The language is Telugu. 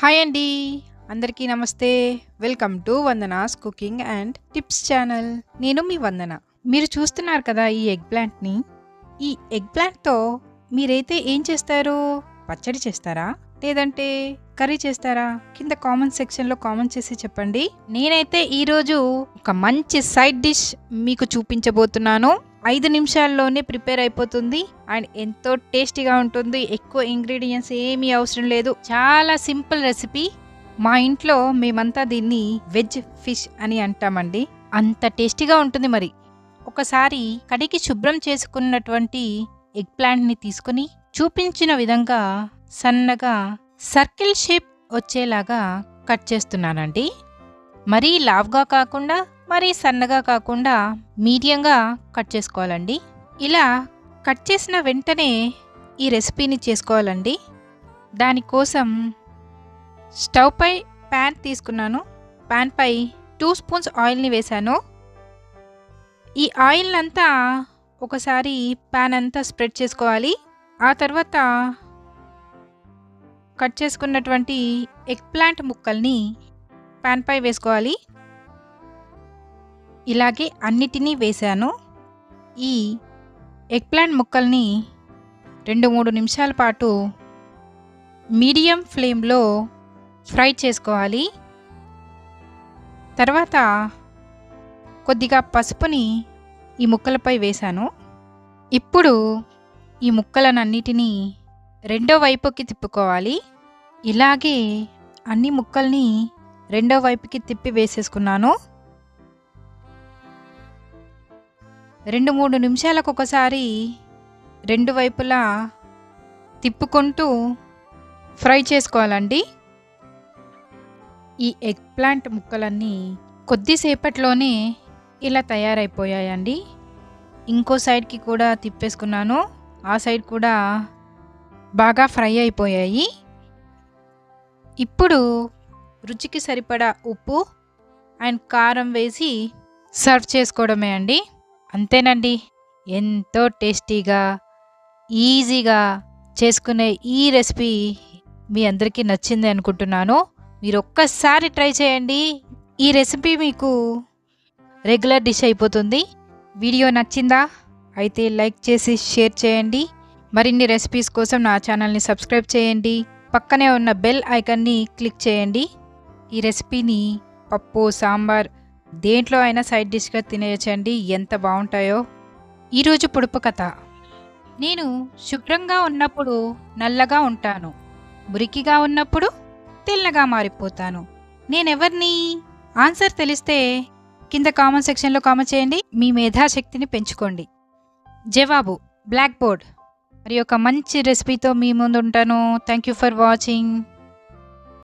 హాయ్ అండి. అందరికీ నమస్తే. Welcome to Vandana's cooking and tips channel. నేను మీ వందన. మీరు చూస్తున్నారు కదా ఈ ఎగ్ ప్లాంట్ని ఈ ఎగ్ ప్లాంట్తో మీరైతే ఏం చేస్తారు? పచ్చడి చేస్తారా? లేదంటే కర్రీ చేస్తారా? కింద కామెంట్ సెక్షన్లో కామెంట్ చేసి చెప్పండి. నేనైతే ఈరోజు ఒక మంచి సైడ్ డిష్ మీకు చూపించబోతున్నాను. ఐదు నిమిషాల్లోనే ప్రిపేర్ అయిపోతుంది అండ్ ఎంతో టేస్టీగా ఉంటుంది. ఎక్కువ ఇంగ్రీడియంట్స్ ఏమీ అవసరం లేదు. చాలా సింపుల్ రెసిపీ. మా ఇంట్లో మేమంతా దీన్ని వెజ్ ఫిష్ అని అంటామండి. అంత టేస్టీగా ఉంటుంది మరి. ఒకసారి కడిగి శుభ్రం చేసుకున్నటువంటి ఎగ్ ప్లాంట్ని తీసుకుని చూపించిన విధంగా సన్నగా సర్కిల్ షేప్ వచ్చేలాగా కట్ చేస్తున్నానండి. మరీ లావ్గా కాకుండా మరీ సన్నగా కాకుండా మీడియంగా కట్ చేసుకోవాలండి. ఇలా కట్ చేసిన వెంటనే ఈ రెసిపీని చేసుకోవాలండి. దానికోసం స్టవ్ పై ప్యాన్ తీసుకున్నాను. ప్యాన్ పై టూ స్పూన్స్ ఆయిల్ని వేశాను. ఈ ఆయిల్ అంతా ఒకసారి ప్యాన్ అంతా స్ప్రెడ్ చేసుకోవాలి. ఆ తర్వాత కట్ చేసుకున్నటువంటి ఎగ్ ప్లాంట్ ముక్కల్ని ప్యాన్ పై వేసుకోవాలి. ఇలాగే అన్నిటినీ వేశాను. ఈ ఎగ్ ప్లాంట్ ముక్కల్ని రెండు మూడు నిమిషాల పాటు మీడియం ఫ్లేమ్లో ఫ్రై చేసుకోవాలి. తర్వాత కొద్దిగా పసుపుని ఈ ముక్కలపై వేశాను. ఇప్పుడు ఈ ముక్కలనన్నిటినీ రెండో వైపుకి తిప్పుకోవాలి. ఇలాగే అన్ని ముక్కల్ని రెండో వైపుకి తిప్పి వేసేసుకున్నాను. రెండు మూడు నిమిషాలకు ఒకసారి రెండు వైపులా తిప్పుకుంటూ ఫ్రై చేసుకోవాలండి. ఈ ఎగ్ ప్లాంట్ ముక్కలన్నీ కొద్దిసేపట్లోనే ఇలా తయారైపోయాయండి. ఇంకో సైడ్కి కూడా తిప్పేసుకున్నాను. ఆ సైడ్ కూడా బాగా ఫ్రై అయిపోయాయి. ఇప్పుడు రుచికి సరిపడా ఉప్పు అండ్ కారం వేసి సర్వ్ చేసుకోవడమే అండి. అంతేనండి. ఎంతో టేస్టీగా ఈజీగా చేసుకునే ఈ రెసిపీ మీ అందరికీ నచ్చింది అనుకుంటున్నాను. మీరు ఒక్కసారి ట్రై చేయండి. ఈ రెసిపీ మీకు రెగ్యులర్ డిష్ అయిపోతుంది. వీడియో నచ్చిందా? అయితే లైక్ చేసి షేర్ చేయండి. మరిన్ని రెసిపీస్ కోసం నా ఛానల్ని సబ్స్క్రైబ్ చేయండి. పక్కనే ఉన్న బెల్ ఐకాన్ని క్లిక్ చేయండి. ఈ రెసిపీని పప్పు సాంబార్ దేంట్లో అయినా సైడ్ డిష్గా తినేయచ్చండి ఎంత బాగుంటాయో. ఈరోజు పొడుపు కథ. నేను శుభ్రంగా ఉన్నప్పుడు నల్లగా ఉంటాను. మురికిగా ఉన్నప్పుడు తెల్లగా మారిపోతాను. నేనెవర్ని? ఆన్సర్ తెలిస్తే కింద కామెంట్ సెక్షన్లో కామెంట్ చేయండి మీ మేధాశక్తిని పెంచుకోండి. జవాబు బ్లాక్ బోర్డ్. మరి ఒక మంచి రెసిపీతో మీ ముందు ఉంటాను థ్యాంక్ యూ ఫర్ వాచింగ్.